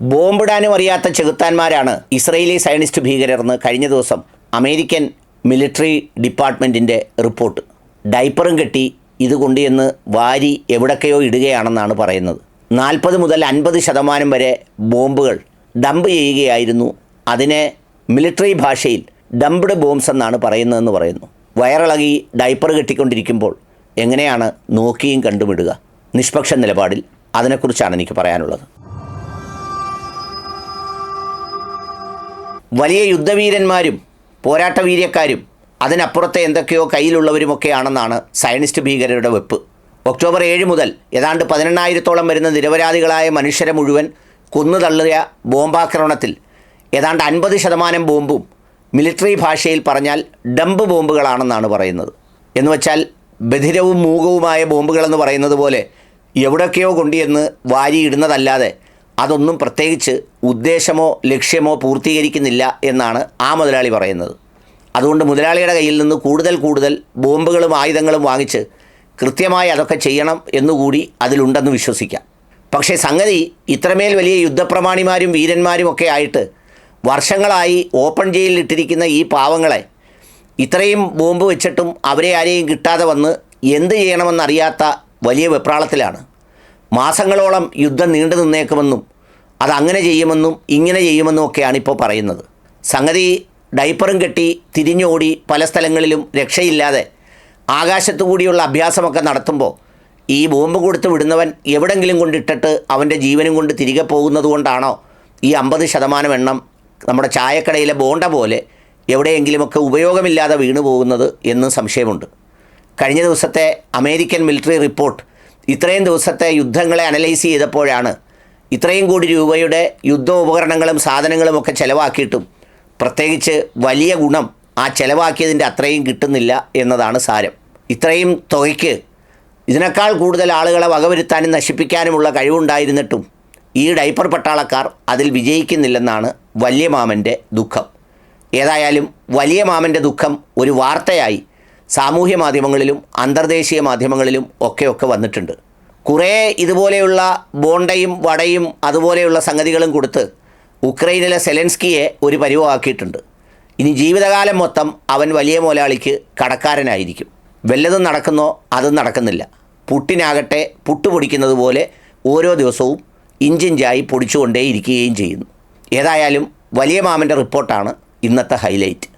ബോംബിടാനും അറിയാത്ത ചെകുത്താന്മാരാണ് Israeli Zionist ഭീകരർന്ന് കഴിഞ്ഞ ദിവസം അമേരിക്കൻ മിലിറ്ററി ഡിപ്പാർട്ട്മെന്റിന്റെ റിപ്പോർട്ട്. ഡൈപ്പറും കെട്ടി ഇത് കൊണ്ടുവന്ന് വാരി എവിടൊക്കെയോ ഇടുകയാണെന്നാണ് പറയുന്നത്. നാൽപ്പത് മുതൽ അൻപത് ശതമാനം വരെ ബോംബുകൾ ഡംപ് ചെയ്യുകയായിരുന്നു. അതിനെ മിലിറ്ററി ഭാഷയിൽ ഡംപ്ഡ് ബോംബ്സ് എന്നാണ് പറയുന്നതെന്ന് പറയുന്നു. വയറിളകി ഡൈപ്പർ കെട്ടിക്കൊണ്ടിരിക്കുമ്പോൾ എങ്ങനെയാണ് നോക്കിയും കണ്ടുമിടുക? നിഷ്പക്ഷ നിലപാടിൽ അതിനെക്കുറിച്ചാണ് എനിക്ക് പറയാനുള്ളത്. വലിയ യുദ്ധവീരന്മാരും പോരാട്ടവീര്യക്കാരും അതിനപ്പുറത്തെ എന്തൊക്കെയോ കയ്യിലുള്ളവരുമൊക്കെയാണെന്നാണ് സയനിസ്റ്റ് ഭീകരരുടെ വെപ്പ്. ഒക്ടോബർ ഏഴ് മുതൽ ഏതാണ്ട് പതിനെണ്ണായിരത്തോളം വരുന്ന നിരപരാധികളായ മനുഷ്യരെ മുഴുവൻ കൊന്നുതള്ളിയ ബോംബാക്രമണത്തിൽ ഏതാണ്ട് അൻപത് ശതമാനം ബോംബും മിലിറ്ററി ഭാഷയിൽ പറഞ്ഞാൽ ഡംപ് ബോംബുകളാണെന്നാണ് പറയുന്നത്. എന്ന് വെച്ചാൽ ബധിരവും മൂകവുമായ ബോംബുകളെന്ന് പറയുന്നത് പോലെ എവിടൊക്കെയോ കൊണ്ടിയെന്ന് വാരിയിടുന്നതല്ലാതെ അതൊന്നും പ്രത്യേകിച്ച് ഉദ്ദേശമോ ലക്ഷ്യമോ പൂർത്തീകരിക്കുന്നില്ല എന്നാണ് ആ മുതലാളി പറയുന്നത്. അതുകൊണ്ട് മുതലാളിയുടെ കയ്യിൽ നിന്ന് കൂടുതൽ കൂടുതൽ ബോംബുകളും ആയുധങ്ങളും വാങ്ങിച്ച് കൃത്യമായി അതൊക്കെ ചെയ്യണം എന്നുകൂടി അതിലുണ്ടെന്ന് വിശ്വസിക്കാം. പക്ഷേ സംഗതി ഇത്രമേൽ വലിയ യുദ്ധപ്രമാണിമാരും വീരന്മാരും ഒക്കെ ആയിട്ട് വർഷങ്ങളായി ഓപ്പൺ ജയിലിൽ ഇട്ടിരിക്കുന്ന ഈ പാവങ്ങളെ ഇത്രയും ബോംബ് വെച്ചിട്ടും അവരെ ആരെയും കിട്ടാതെ വന്ന് എന്ത് ചെയ്യണമെന്നറിയാത്ത വലിയ വെപ്രാളത്തിലാണ്. മാസങ്ങളോളം യുദ്ധം നീണ്ടു നിന്നേക്കുമെന്നും അങ്ങനെ ചെയ്യുമെന്നും ഇങ്ങനെ ചെയ്യുമെന്നും ഒക്കെയാണ് ഇപ്പോൾ പറയുന്നത്. സംഗതി ഡൈപ്പറും കെട്ടി തിരിഞ്ഞോടി പല സ്ഥലങ്ങളിലും രക്ഷയില്ലാതെ ആകാശത്തു കൂടിയുള്ള അഭ്യാസമൊക്കെ നടത്തുമ്പോൾ ഈ ബോംബ് കൊടുത്ത് വിടുന്നവൻ എവിടെങ്കിലും കൊണ്ടിട്ടിട്ട് അവന്റെ ജീവനും കൊണ്ട് തിരികെ പോകുന്നത് കൊണ്ടാണോ ഈ അമ്പത് ശതമാനം എണ്ണം നമ്മുടെ ചായക്കടയിലെ ബോണ്ട പോലെ എവിടെയെങ്കിലുമൊക്കെ ഉപയോഗമില്ലാതെ വീണു പോകുന്നത് എന്ന് സംശയമുണ്ട്. കഴിഞ്ഞ ദിവസത്തെ അമേരിക്കൻ മിലിറ്ററി റിപ്പോർട്ട് ഇത്രയും ദിവസത്തെ യുദ്ധങ്ങളെ അനലൈസ് ചെയ്തപ്പോഴാണ് ഇത്രയും കോടി രൂപയുടെ യുദ്ധ ഉപകരണങ്ങളും സാധനങ്ങളും ഒക്കെ ചിലവാക്കിയിട്ടും പ്രത്യേകിച്ച് വലിയ ഗുണം ആ ചിലവാക്കിയതിന്റെ അത്രയും കിട്ടുന്നില്ല എന്നതാണ് സാരം. ഇത്രയും തുകയ്ക്ക് ഇതിനേക്കാൾ കൂടുതൽ ആളുകളെ വകവരുത്താനും നശിപ്പിക്കാനുമുള്ള കഴിവുണ്ടായിരുന്നിട്ടും ഈ ഡൈപ്പർ പട്ടാളക്കാർ അതിൽ വിജയിക്കുന്നില്ലെന്നാണ് വലിയ മാമന്റെ ദുഃഖം. ഏതായാലും വലിയ മാമന്റെ ദുഃഖം ഒരു വാർത്തയായി സാമൂഹ്യ മാധ്യമങ്ങളിലും അന്തർദേശീയ മാധ്യമങ്ങളിലും ഒക്കെയൊക്കെ ഒക്കെ വന്നിട്ടുണ്ട്. കുറേ ഇതുപോലെയുള്ള ബോണ്ടയും വടയും അതുപോലെയുള്ള സംഗതികളും കൊടുത്ത് ഉക്രൈനിലെ സെലൻസ്കിയെ ഒരു പരിവമാക്കിയിട്ടുണ്ട് ഇനി ജീവിതകാലം മൊത്തം അവൻ വലിയ മുതലാളിക്ക് കടക്കാരനായിരിക്കും. വല്ലതും നടക്കുന്നോ അതും നടക്കുന്നില്ല. പുട്ടിനാകട്ടെ പുട്ട് പൊടിക്കുന്നത് പോലെ ഓരോ ദിവസവും ഇഞ്ചിഞ്ചായി പൊടിച്ചുകൊണ്ടേയിരിക്കുകയും ചെയ്യുന്നു. ഏതായാലും വലിയ മാമന്റെ റിപ്പോർട്ടാണ് ഇന്നത്തെ ഹൈലൈറ്റ്.